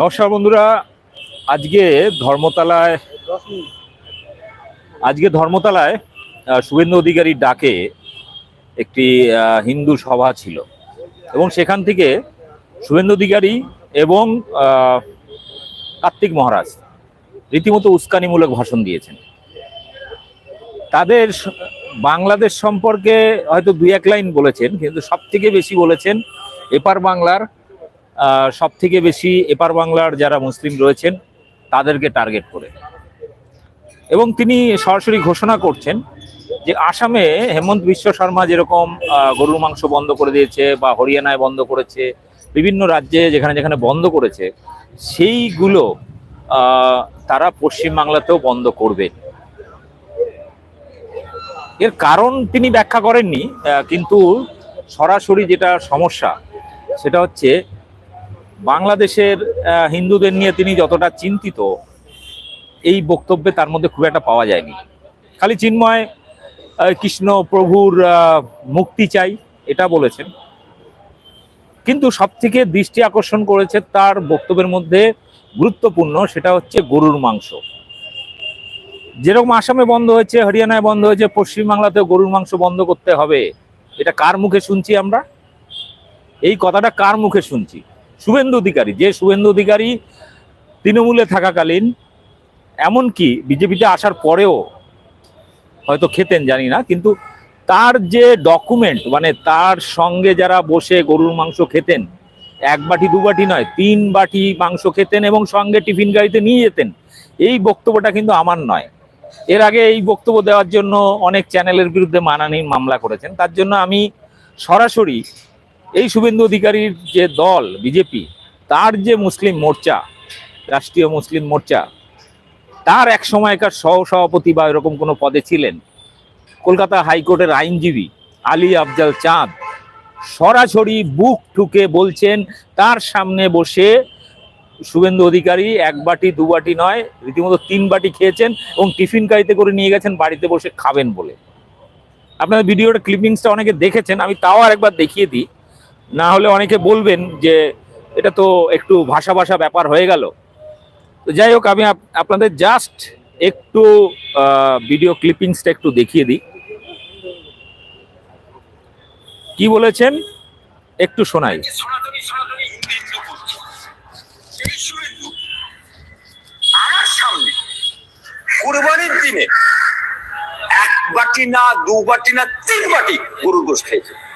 নমস্কার বন্ধুরা, আজকে ধর্মতলায় আজকে ধর্মতলায় শুভেন্দু অধিকারীর ডাকে একটি হিন্দু সভা ছিল। এবং সেখান থেকে শুভেন্দু অধিকারী এবং কার্তিক মহারাজ রীতিমতো উস্কানিমূলক ভাষণ দিয়েছেন। তাদের বাংলাদেশ সম্পর্কে হয়তো দুই এক লাইন বলেছেন, কিন্তু সব থেকে বেশি বলেছেন, এপার বাংলার সব থেকে বেশি এপার বাংলার যারা মুসলিম রয়েছেন, তাদেরকে টার্গেট করে। এবং তিনি সরাসরি ঘোষণা করছেন যে আসামে হেমন্ত বিশ্ব শর্মা যেরকম গরুর মাংস বন্ধ করে দিয়েছে বা হরিয়ানায় বন্ধ করেছে, বিভিন্ন রাজ্যে যেখানে যেখানে বন্ধ করেছে, সেইগুলো তারা পশ্চিমবাংলাতেও বন্ধ করবে। এর কারণ তিনি ব্যাখ্যা করেননি কিন্তু সরাসরি যেটা সমস্যা, সেটা হচ্ছে বাংলাদেশের হিন্দুদের নিয়ে তিনি যতটা চিন্তিত, এই বক্তব্যে তার মধ্যে খুব একটা পাওয়া যায়নি। খালি চিন্ময় কৃষ্ণ প্রভুর মুক্তি চাই, এটা বলেছেন। কিন্তু সবথেকে দৃষ্টি আকর্ষণ করেছে তার বক্তব্যের মধ্যে গুরুত্বপূর্ণ সেটা হচ্ছে গরুর মাংস। যেরকম আসামে বন্ধ হয়েছে, হরিয়ানায় বন্ধ হয়েছে, পশ্চিমবাংলাতেও গরুর মাংস বন্ধ করতে হবে, এটা কার মুখে শুনছি আমরা? এই কথাটা কার মুখে শুনছি? শুভেন্দু অধিকারী, যে শুভেন্দু অধিকারী তৃণমূলে থাকাকালীন, এমনকি বিজেপিতে আসার পরেও হয়তো খেতেন, জানি না, কিন্তু তার যে ডকুমেন্ট মানে তার সঙ্গে যারা বসে গরুর মাংস খেতেন, এক বাটি, দু বাটি নয়, তিন বাটি মাংস খেতেন এবং সঙ্গে টিফিন গাড়িতে নিয়ে যেতেন, এই বক্তব্যটা কিন্তু আমার নয়। এর আগে এই বক্তব্য দেওয়ার জন্য অনেক চ্যানেলের বিরুদ্ধে মানানি মামলা করেছেন, তার জন্য আমি সরাসরি এই শুভেন্দু অধিকারীর যে দল, বিজেপি, তার যে মুসলিম মোর্চা, রাষ্ট্রীয় মুসলিম মোর্চা, তার এক সময়কার সহ সভাপতি বা এরকম কোনো পদে ছিলেন কলকাতা হাইকোর্টের আইনজীবী আলী আফজাল চাঁদ, সরাসরি বুক ঠুকে বলছেন, তার সামনে বসে শুভেন্দু অধিকারী এক বাটি, দু বাটি নয়, রীতিমতো তিন বাটি খেয়েছেন এবং টিফিন গাড়িতে করে নিয়ে গেছেন, বাড়িতে বসে খাবেন বলে। আপনারা ভিডিওটা ক্লিপিংসটা অনেকে দেখেছেন, আমি তাও আরেকবার দেখিয়ে দিই। না হলে অনেকে বলবেন যে এটা তো একটু ভাষা ভাষা ব্যাপার হয়ে গেল। তো যাই হোক, আমি আপ- আপনাদের জাস্ট একটু ভিডিও ক্লিপিংসটা একটু দেখিয়ে দিই। কি বলেছেন? একটু শোনাই। সামনে কুরবানির দিনে এক বাটি না, দু বাটি না, তিন বাটি গরুর তো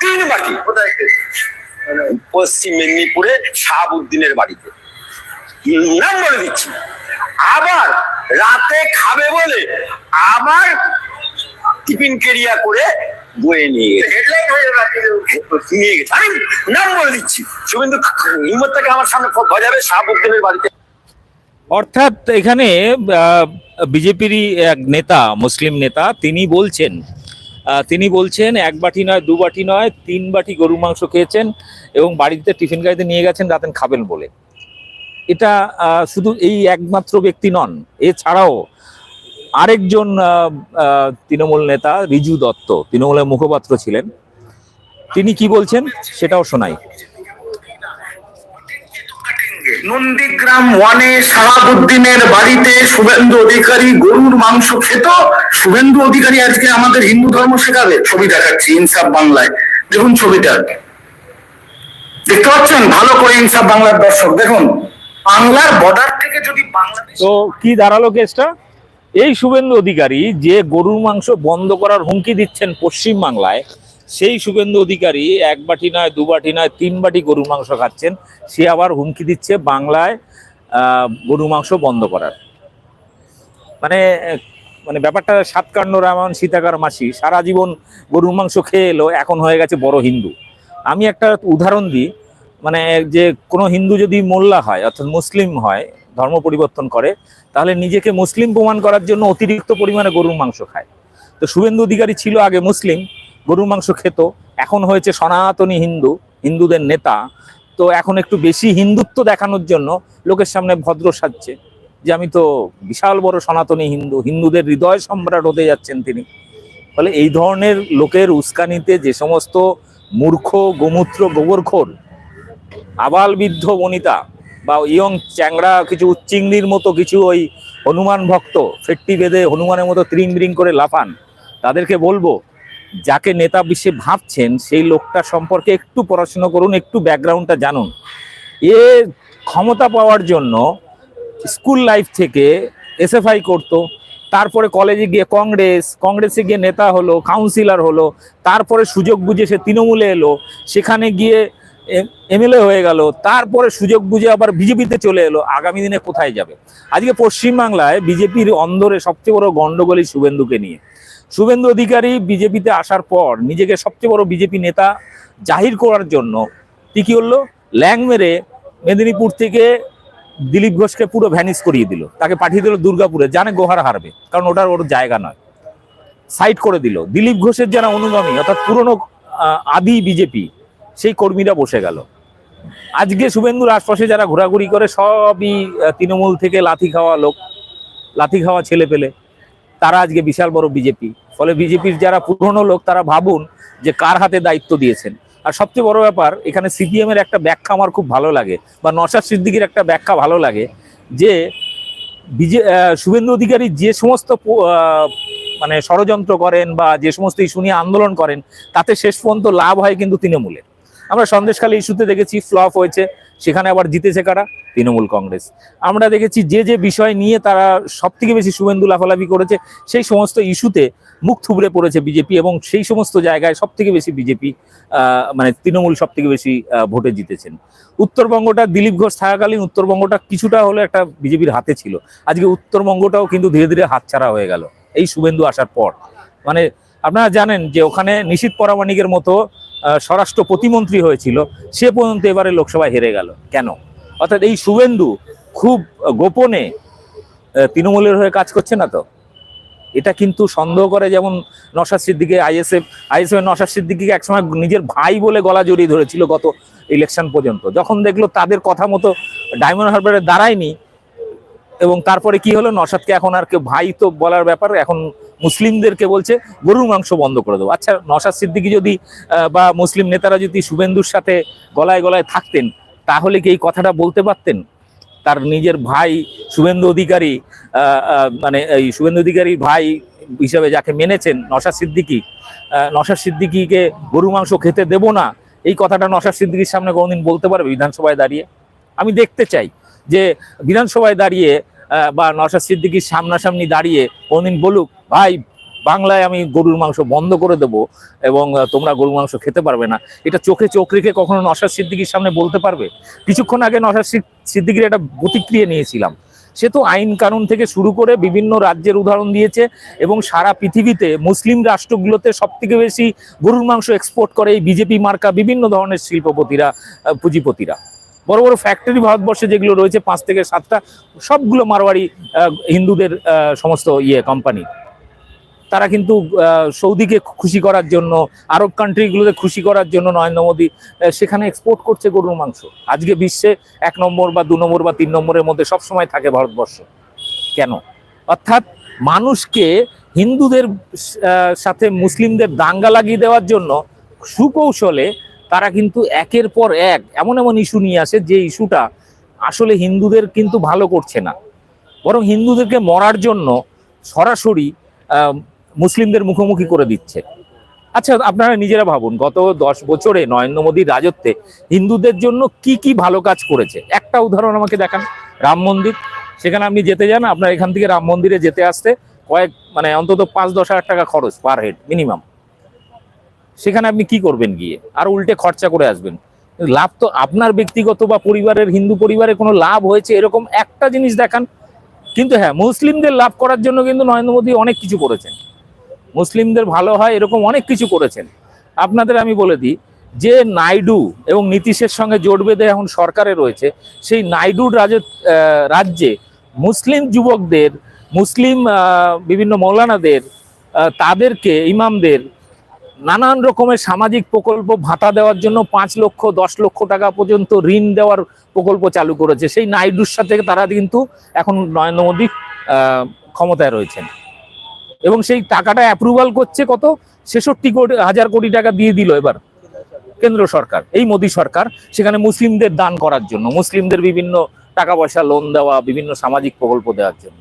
তিন বাটি কোথায় পশ্চিম মেদিনীপুরে শাহাবুদ্দিনের বাড়িতে। নাম বলে দিচ্ছি। আবার রাতে খাবে বলে আবার টিফিন কেরিয়া করে বয়ে নিয়ে নিয়ে গেছে। আমি নাম বলে দিচ্ছি। শুভেন্দু হিম্মতটাকে আমার সামনে বাজাবে শাহাবুদ্দিনের বাড়িতে। অর্থাৎ এখানে বিজেপিরই এক নেতা মুসলিম নেতা তিনি বলছেন তিনি বলছেন, এক বাটি নয়, দু বাটি নয়, তিন বাটি গরুর মাংস খেয়েছেন এবং বাড়িতে টিফিন গাড়িতে নিয়ে গেছেন, রাতেন খাবেন বলে। এটা শুধু এই একমাত্র ব্যক্তি নন, এছাড়াও আরেকজন তৃণমূল নেতা রিজু দত্ত, তৃণমূলের মুখপাত্র ছিলেন। তিনি কি বলছেন, সেটাও শোনাই। নন্দীগ্রাম ওয়ানে শাহাবুদ্দিনের বাড়িতে শুভেন্দু অধিকারী গরুর মাংস খেত। শুভেন্দু অধিকারী আজকে আমাদের হিন্দু ধর্ম শেখাবে। ছবি দেখাচ্ছি ইনসাফ বাংলায়। দেখুন ছবিটা। দেখতে পাচ্ছেন? ভালো করে ইনসাফ বাংলার দর্শক। দেখুন, বাংলার বর্ডার থেকে যদি বাংলাদেশ তো কি দাঁড়াল কেসটা এই শুভেন্দু অধিকারী যে গরুর মাংস বন্ধ করার হুমকি দিচ্ছেন পশ্চিম বাংলায় সেই শুভেন্দু অধিকারী এক বাটি নয়, দু বাটি নয়, তিন বাটি গরুর মাংস খাচ্ছেন, সে আবার হুমকি দিচ্ছে বাংলায় গরুর মাংস বন্ধ করার। মানে মানে ব্যাপারটা সাতকান্ন রামায়ণ সীতাকার মাসি, সারা জীবন গরুর মাংস খেয়ে এলো, এখন হয়ে গেছে বড় হিন্দু। আমি একটা উদাহরণ দিই মানে যে কোনো হিন্দু যদি মোল্লা হয়, অর্থাৎ মুসলিম হয়, ধর্ম পরিবর্তন করে, তাহলে নিজেকে মুসলিম প্রমাণ করার জন্য অতিরিক্ত পরিমাণে গরুর মাংস খায়। তো শুভেন্দু অধিকারী ছিল আগে মুসলিম গরুর মাংস খেত। এখন হয়েছে সনাতনী হিন্দু, হিন্দুদের নেতা। তো এখন একটু বেশি হিন্দুত্ব দেখানোর জন্য লোকের সামনে ভদ্র সাজছে। যে আমি তো বিশাল বড় সনাতনী হিন্দু, হিন্দুদের হৃদয় সম্রাট হতে যাচ্ছেন তিনি। ফলে এই ধরনের লোকের উস্কানিতে যে সমস্ত মূর্খ, গোমূত্র, গোবরখোর, আবাল বৃদ্ধ বনিতা বা ইয়ং চ্যাংড়া, কিছু উচ্চিংড়ির মতো কিছু ওই হনুমান ভক্ত, ফেট্টি বেঁধে হনুমানের মতো ত্রিং করে লাফান, তাদেরকে বলব যাকে নেতা বিশ্বে ভাবছেন, সেই লোকটা সম্পর্কে একটু পড়াশোনা করুন, একটু ব্যাকগ্রাউন্ডটা জানুন। এ ক্ষমতা পাওয়ার জন্য স্কুল লাইফ থেকে এসএফআই করতো, তারপরে কলেজে গিয়ে কংগ্রেস, কংগ্রেসে গিয়ে নেতা হলো কাউন্সিলর হলো, তারপরে সুযোগ বুঝে সে তৃণমূলে এলো, সেখানে গিয়ে এমএলএ হয়ে গেল, তারপরে সুযোগ বুঝে আবার বিজেপিতে চলে এলো, আগামী দিনে কোথায় যাবে? আজকে পশ্চিমবাংলায় বিজেপির অন্দরে সবচেয়ে বড় গন্ডগোলই শুভেন্দুকে নিয়ে। শুভেন্দু অধিকারী বিজেপিতে আসার পর নিজেকে সবচেয়ে বড় বিজেপি নেতা জাহির করার জন্য কি কি হলো ল্যাং মেরে মেদিনীপুর থেকে দিলীপ ঘোষকে পুরো ভ্যানিস করিয়ে দিল। তাকে পাঠিয়ে দিল দুর্গাপুরে। জানে গোহার হারবে, কারণ ওটার ওর জায়গা নয়। সাইড করে দিল। দিলীপ ঘোষের যারা অনুগামী, অর্থাৎ পুরনো আদি বিজেপি, সেই কর্মীরা বসে গেল। আজকে শুভেন্দুর আশপাশে যারা ঘোরাঘুরি করে, সবই তৃণমূল থেকে লাথি খাওয়া লোক, লাথি খাওয়া ছেলে পেলে। তারা আজকে বিশাল বড় বিজেপি ফলে বিজেপির যারা পুরনো লোক, তারা ভাবুন যে কার হাতে দায়িত্ব দিয়েছেন। আর সবচেয়ে বড় ব্যাপার, এখানে সিপিএম এর একটা ব্যাখ্যা আমার খুব ভালো লাগে, বা নশাদ সিদ্দিকির একটা ব্যাখ্যা ভালো লাগে, যে বিজে শুভেন্দু অধিকারী যে সমস্ত মানে ষড়যন্ত্র করেন বা যে সমস্ত ইস্যু নিয়ে আন্দোলন করেন, তাতে শেষ পর্যন্ত লাভ হয় কিন্তু তৃণমূলের। আমরা সন্দেশখালী ইস্যুতে দেখেছি, ফ্লপ হয়েছে, সেখানে আবার জিতেছে কারা? তৃণমূল কংগ্রেস। আমরা দেখেছি যে যে বিষয় নিয়ে তারা সব থেকে বেশি শুভেন্দু লাফালাফি করেছে, সেই সমস্ত ইস্যুতে মুখ থুবড়ে পড়েছে বিজেপি এবং সেই সমস্ত জায়গায় সব থেকে বেশি বিজেপি মানে তৃণমূল সব থেকে বেশি ভোটে জিতেছেন। উত্তরবঙ্গটা দিলীপ ঘোষ থাকাকালীন উত্তরবঙ্গটা কিছুটা হলে একটা বিজেপির হাতে ছিল। আজকে উত্তরবঙ্গটাও কিন্তু ধীরে ধীরে হাতছাড়া হয়ে গেল, এই শুভেন্দু আসার পর। মানে আপনারা জানেন যে, ওখানে নিশীত পরামানিকের মতো স্বরাষ্ট্র প্রতিমন্ত্রী হয়েছিল, সে পর্যন্ত এবারে লোকসভায় হেরে গেল। কেন? অর্থাৎ এই শুভেন্দু খুব গোপনে তৃণমূলের হয়ে কাজ করছে না তো? এটা কিন্তু সন্দেহ করে যেমন নসাদ সিদ্দিকে, আইএসএফ আইএসএফ নসাদ সিদ্দিকিকে একসময় নিজের ভাই বলে গলা জড়িয়ে ধরেছিল গত ইলেকশন পর্যন্ত। যখন দেখল তাদের কথা মতো ডায়মন্ড হারবারে দাঁড়ায়নি, এবং তারপরে কি হলো? নসাদকে এখন আর কেউ ভাই তো বলার ব্যাপার, এখন মুসলিমদেরকে বলছে, গরুর মাংস বন্ধ করে দেবো। আচ্ছা নসাদ সিদ্দিকি যদি বা মুসলিম নেতারা যদি শুভেন্দুর সাথে গলায় গলায় থাকতেন তাহলে কি এই কথাটা বলতে পারতেন? তার নিজের ভাই শুভেন্দু অধিকারী মানে এই শুভেন্দু অধিকারী ভাই হিসাবে যাকে মেনেছেন নসাদ সিদ্দিকি নসাদ সিদ্দিকিকে গরু মাংস খেতে দেব না, এই কথাটা নসাদ সিদ্দিকির সামনে কোনোদিন বলতে পারবে বিধানসভায় দাঁড়িয়ে? আমি দেখতে চাই যে বিধানসভায় দাঁড়িয়ে বা নসাদ সিদ্দিকির সামনাসামনি দাঁড়িয়ে কোনদিন বলুক, ভাই বাংলায় আমি গরুর মাংস বন্ধ করে দেব এবং তোমরা গরুর মাংস খেতে পারবে না। এটা চোখে চোখ রেখে কখনো নসাদ সিদ্দিকির সামনে বলতে পারবে? কিছুক্ষণ আগে সিদ- সিদ্দিকির একটা প্রতিক্রিয়া নিয়েছিলাম। সে তো আইন কানুন থেকে শুরু করে বিভিন্ন রাজ্যের উদাহরণ দিয়েছে এবং সারা পৃথিবীতে মুসলিম রাষ্ট্রগুলোতে সব থেকে বেশি গরুর মাংস এক্সপোর্ট করে এই বিজেপি মার্কা বিভিন্ন ধরনের শিল্পপতিরা পুঁজিপতিরা। বড় বড় ফ্যাক্টরি ভারতবর্ষে যেগুলো রয়েছে, পাঁচ থেকে সাতটা, সবগুলো মারোয়ারি হিন্দুদের সমস্ত ইয়ে কোম্পানি তারা কিন্তু সৌদিকে খুশি করার জন্য, আরব কান্ট্রিগুলোতে খুশি করার জন্য নরেন্দ্র মোদী সেখানে এক্সপোর্ট করছে গরুর মাংস। আজকে বিশ্বে এক নম্বর বা দু নম্বর বা তিন নম্বরের মধ্যে সব সময় থাকে ভারতবর্ষ। কেন? অর্থাৎ মানুষকে হিন্দুদের সাথে মুসলিমদের দাঙ্গা লাগিয়ে দেওয়ার জন্য সুকৌশলে তারা কিন্তু একের পর এক এমন এমন ইস্যু নিয়ে আসে যে ইস্যুটা আসলে হিন্দুদের কিন্তু ভালো করছে না। বরং হিন্দুদেরকে মরার জন্য সরাসরি মুসলিমদের মুখোমুখি করে দিচ্ছে। আচ্ছা আপনারা নিজেরা ভাবুন, গত দশ বছরে নরেন্দ্র মোদীর রাজত্বে হিন্দুদের জন্য কি কি ভালো কাজ করেছে? একটা উদাহরণ আমাকে দেখান, রাম মন্দির। সেখানে আপনি যেতে যান, আপনার এখান থেকে রাম মন্দিরে যেতে আসতে কয়েক মানে অন্তত পাঁচ, দশ হাজার টাকা খরচ পার হেড মিনিমাম সেখানে আপনি কি করবেন গিয়ে? আর উল্টে খরচা করে আসবেন। লাভ তো আপনার ব্যক্তিগত বা পরিবারের, হিন্দু পরিবারে কোনো লাভ হয়েছে এরকম একটা জিনিস দেখান। কিন্তু হ্যাঁ মুসলিমদের লাভ করার জন্য কিন্তু নরেন্দ্র মোদী অনেক কিছু করেছেন। মুসলিমদের ভালো হয় এরকম অনেক কিছু করেছেন। আপনাদের আমি বলে দিই, যে নাইডু এবং নীতিশের সঙ্গে জোট বেঁধে এখন সরকারে রয়েছে, সেই নাইডুর রাজ রাজ্যে মুসলিম যুবকদের, মুসলিম বিভিন্ন মৌলানাদের তাদেরকে, ইমামদের নানান রকমের সামাজিক প্রকল্প ভাতা দেওয়ার জন্য পাঁচ লক্ষ, দশ লক্ষ টাকা পর্যন্ত ঋণ দেওয়ার প্রকল্প চালু করেছে। সেই নাইডুর সাথে তারা কিন্তু এখন নরেন্দ্র মোদী ক্ষমতায় রয়েছেন। এবং সেই টাকাটা অ্যাপ্রুভাল করছে কত? ছেষট্টি কোটি, হাজার কোটি টাকা দিয়ে দিল এবার কেন্দ্র সরকার, এই মোদী সরকার, সেখানে মুসলিমদের দান করার জন্য, মুসলিমদের বিভিন্ন টাকা পয়সা লোন দেওয়া, বিভিন্ন সামাজিক প্রকল্প দেওয়ার জন্য।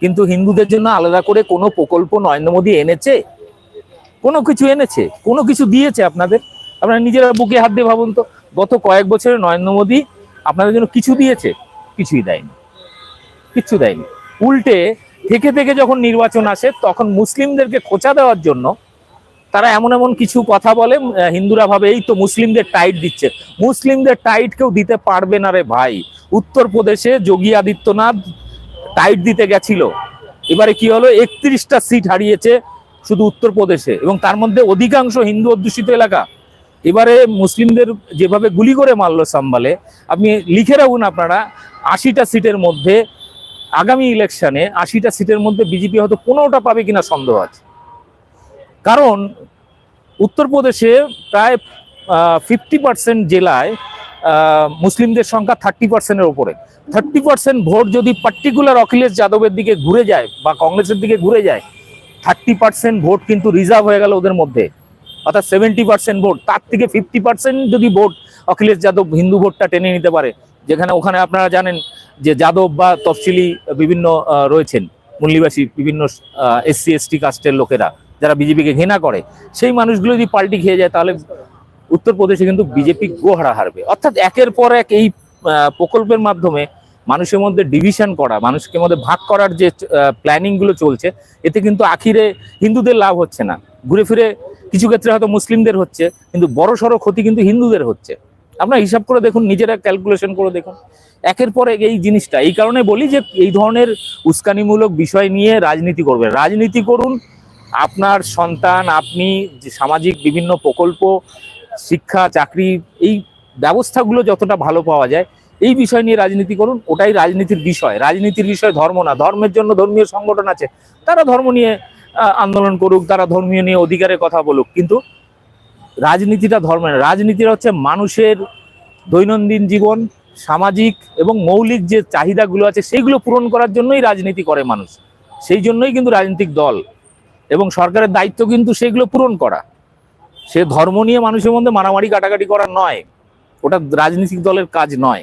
কিন্তু হিন্দুদের জন্য আলাদা করে কোনো প্রকল্প নরেন্দ্র মোদী এনেছে? কোনো কিছু এনেছে? কোনো কিছু দিয়েছে আপনাদের? আপনারা নিজেরা বুকে হাত দিয়ে ভাবুন তো, গত কয়েক বছরে নরেন্দ্র মোদী আপনাদের জন্য কিছু দিয়েছে? কিছুই দেয়নি। কিচ্ছু দেয়নি। উল্টে থেকে থেকে যখন নির্বাচন আসে, তখন মুসলিমদেরকে খোঁচা দেওয়ার জন্য তারা এমন এমন কিছু কথা বলে হিন্দুরা ভাবে এই তো মুসলিমদের টাইট দিচ্ছে। মুসলিমদের টাইট কেউ দিতে পারবে না রে ভাই। উত্তরপ্রদেশে যোগী আদিত্যনাথ টাইট দিতে গেছিল। এবারে কি হলো? একত্রিশটা সিট হারিয়েছে শুধু উত্তরপ্রদেশে এবং তার মধ্যে অধিকাংশ হিন্দু অধ্যুষিত এলাকা। এবারে মুসলিমদের যেভাবে গুলি করে মারলো সাম্বালে, আপনি লিখে রাখুন আপনারা, আশিটা সিটের মধ্যে আগামী ইলেকশনে আশিটা সিটের মধ্যে বিজেপি হয়তো পনেরোটা পাবে কিনা সন্দেহ আছে। কারণ উত্তরপ্রদেশে প্রায় ফিফটি পার্সেন্ট জেলায় মুসলিমদের সংখ্যা থার্টি পার্সেন্টের ওপরে থার্টি পার্সেন্ট ভোট যদি পার্টিকুলার অখিলেশ যাদবের দিকে ঘুরে যায় বা কংগ্রেসের দিকে ঘুরে যায় থার্টি পার্সেন্ট ভোট কিন্তু রিজার্ভ হয়ে গেল ওদের মধ্যে। অর্থাৎ সেভেন্টি পার্সেন্ট ভোট, তার থেকে ফিফটি পার্সেন্ট যদি ভোট অখিলেশ যাদব হিন্দু ভোটটা টেনে নিতে পারে, যেখানে ওখানে আপনারা জানেন যে যাদব বা তফসিলি বিভিন্ন রয়েছেন মূল্যবাসী বিভিন্ন এসসি, এসটি কাস্টের লোকেরা, যারা বিজেপিকে ঘৃণা করে, সেই মানুষগুলো যদি পাল্টি খেয়ে যায়, তাহলে উত্তরপ্রদেশে কিন্তু বিজেপি গোহারা হারবে। অর্থাৎ একের পর এক এই প্রকল্পের মাধ্যমে মানুষের মধ্যে ডিভিশন করা, মানুষকে মধ্যে ভাগ করার যে প্ল্যানিংগুলো চলছে, এতে কিন্তু আখিরে হিন্দুদের লাভ হচ্ছে না। ঘুরে ফিরে কিছু ক্ষেত্রে হয়তো মুসলিমদের হচ্ছে, কিন্তু বড় সড়ো ক্ষতি কিন্তু হিন্দুদের হচ্ছে। আপনারা হিসাব করে দেখুন, নিজেরা ক্যালকুলেশন করে দেখুন। একের পর এক এই জিনিসটা, এই কারণে বলি যে এই ধরনের উস্কানিমূলক বিষয় নিয়ে রাজনীতি করবেন। রাজনীতি করুন, আপনার সন্তান, আপনি যে সামাজিক বিভিন্ন প্রকল্প, শিক্ষা, চাকরি, এই ব্যবস্থাগুলো যতটা ভালো পাওয়া যায়, এই বিষয় নিয়ে রাজনীতি করুন। ওটাই রাজনীতির বিষয়। রাজনীতির বিষয় ধর্ম না। ধর্মের জন্য ধর্মীয় সংগঠন আছে। তারা ধর্ম নিয়ে আন্দোলন করুক, তারা ধর্মীয় নিয়ে অধিকারের কথা বলুক। কিন্তু রাজনীতিটা ধর্ম না। রাজনীতিটা হচ্ছে মানুষের দৈনন্দিন জীবন, সামাজিক এবং মৌলিক যে চাহিদাগুলো আছে সেইগুলো পূরণ করার জন্যই রাজনীতি করে মানুষ। সেই জন্যই কিন্তু রাজনৈতিক দল এবং সরকারের দায়িত্ব কিন্তু সেগুলো পূরণ করা। সে ধর্ম নিয়ে মানুষের মধ্যে মারামারি, কাটাকাটি করা নয়। ওটা রাজনৈতিক দলের কাজ নয়।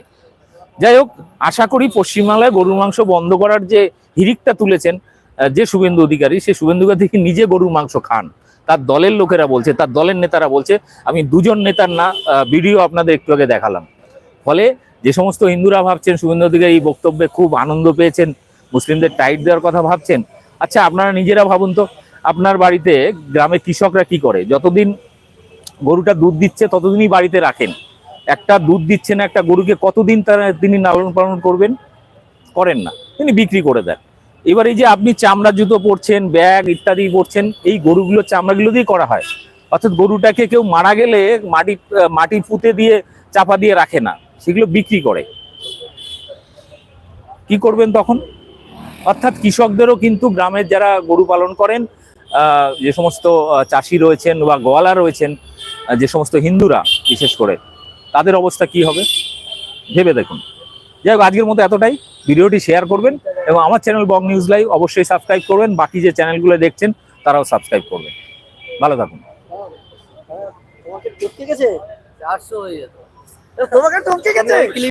যাই হোক, আশা করি পশ্চিমবাংলায় গরুর মাংস বন্ধ করার যে হিরিকটা তুলেছেন যে শুভেন্দু অধিকারী, সে শুভেন্দু অধিকারী নিজে গরুর মাংস খান। তার দলের লোকেরা বলছে, তার দলের নেতারা বলছে, আমি দুজন নেতার না ভিডিও আপনাদের একটু আগে দেখালাম। ফলে যে সমস্ত হিন্দুরা ভাবছেন, শুভেন্দু অধিকারী এই বক্তব্যে খুব আনন্দ পেয়েছেন, মুসলিমদের টাইট দেওয়ার কথা ভাবছেন। আচ্ছা আপনারা নিজেরা ভাবুন তো, আপনার বাড়িতে গ্রামে কৃষকরা কি করে? যতদিন গরুটা দুধ দিচ্ছে, ততদিনই বাড়িতে রাখেন। একটা দুধ দিচ্ছে না একটা গরুকে, কতদিন তারা তিনি লালন পালন করবেন? করেন না। তিনি বিক্রি করে দেন। এবার এই যে আপনি চামড়া জুতো পরছেন, ব্যাগ ইত্যাদি পরছেন, এই গরুগুলো চামড়াগুলো দিয়ে করা হয়। অর্থাৎ গরুটাকে কেউ মারা গেলে মাটি মাটি পুঁতে দিয়ে, চাপা দিয়ে রাখে না, সেগুলো বিক্রি করে। কি করবেন তখন? অর্থাৎ কৃষকদেরও কিন্তু গ্রামের যারা গরু পালন করেন যে সমস্ত চাষি রয়েছেন বা গোয়ালা রয়েছেন যে সমস্ত হিন্দুরা বিশেষ করে, তাদের অবস্থা কি হবে? ভেবে দেখুন। যাই হোক, আজকের মতো এতটাই। ভিডিওটি শেয়ার করবেন এবং আমার চ্যানেল বং নিউজ লাইভ অবশ্যই সাবস্ক্রাইব করবেন। বাকি যে চ্যানেলগুলো দেখছেন, তারাও সাবস্ক্রাইব করবেন। ভালো থাকুন।